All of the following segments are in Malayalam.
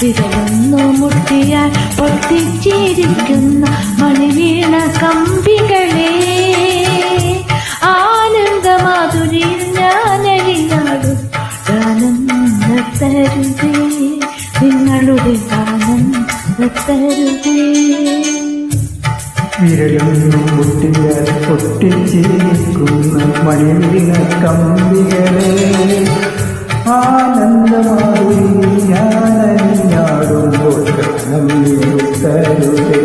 വിരലൊന്നു മുട്ടിയാൽ പൊട്ടിച്ചിരിക്കുന്ന മണിവീണ കമ്പികളെ. ആനന്ദമാധുരിയിൽ ഞാനഴിഞ്ഞാടും ഗാനം നിർത്തരുതേ നിങ്ങളുടെ ഗാനം നിർത്തരുതേ വിരലൊന്നും പൊട്ടിയാൽ പൊട്ടിച്ചിരിക്കുന്ന മണിവിന കമ്പികളെ. ആനന്ദമായി ഞാനറിഞ്ഞാടുമ്പോൾ ഗാനം നിറുത്തരുതേ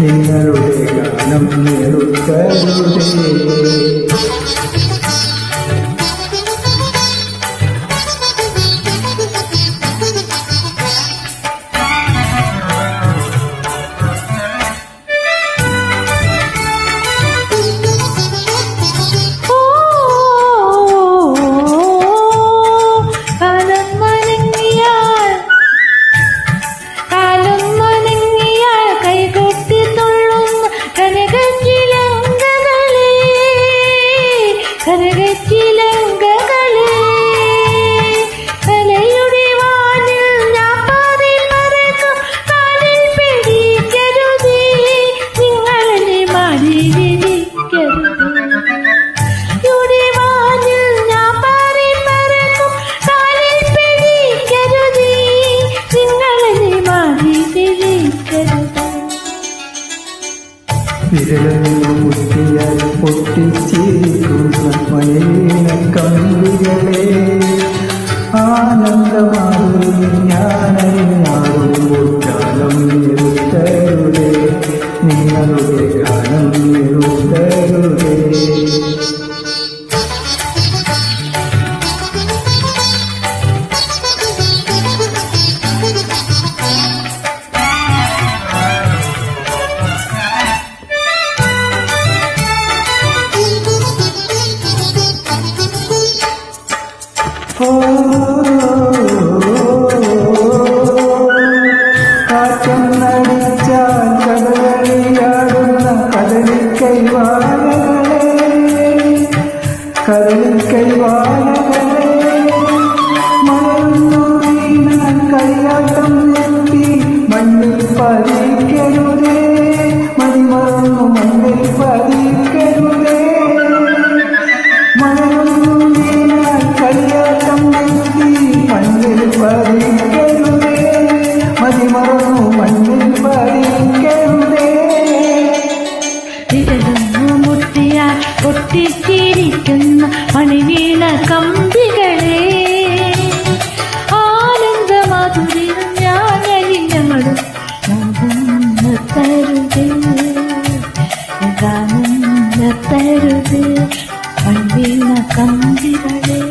നിങ്ങളുടെ ഗാനം നിറുത്തരുതേ regresar. വിരലൊന്നും പൊട്ടിയാൽ പൊട്ടിച്ചിരിക്കുന്ന മണിവിന കമ്പികളെ. கைவானவனே கருணை கைவானவனே மனநோரை நான் கையாட்டம் எட்டி மண்ணில் பதிக்கருதே மதிமறந்து மண்ணில் பதிக்கருதே மனநோரை நான் கையாட்டம் எட்டி மண்ணில் பதிக்கருதே மதிமறந்து പൊട്ടിച്ചിരിക്കുന്ന മണിവീണ കമ്പികളെ. ആനന്ദമാധുരിയിൽ ഞാൻ അഴിഞ്ഞങ്ങളും തരുത്. നിർത്തരുതേ മണിവീണ കമ്പികളെ.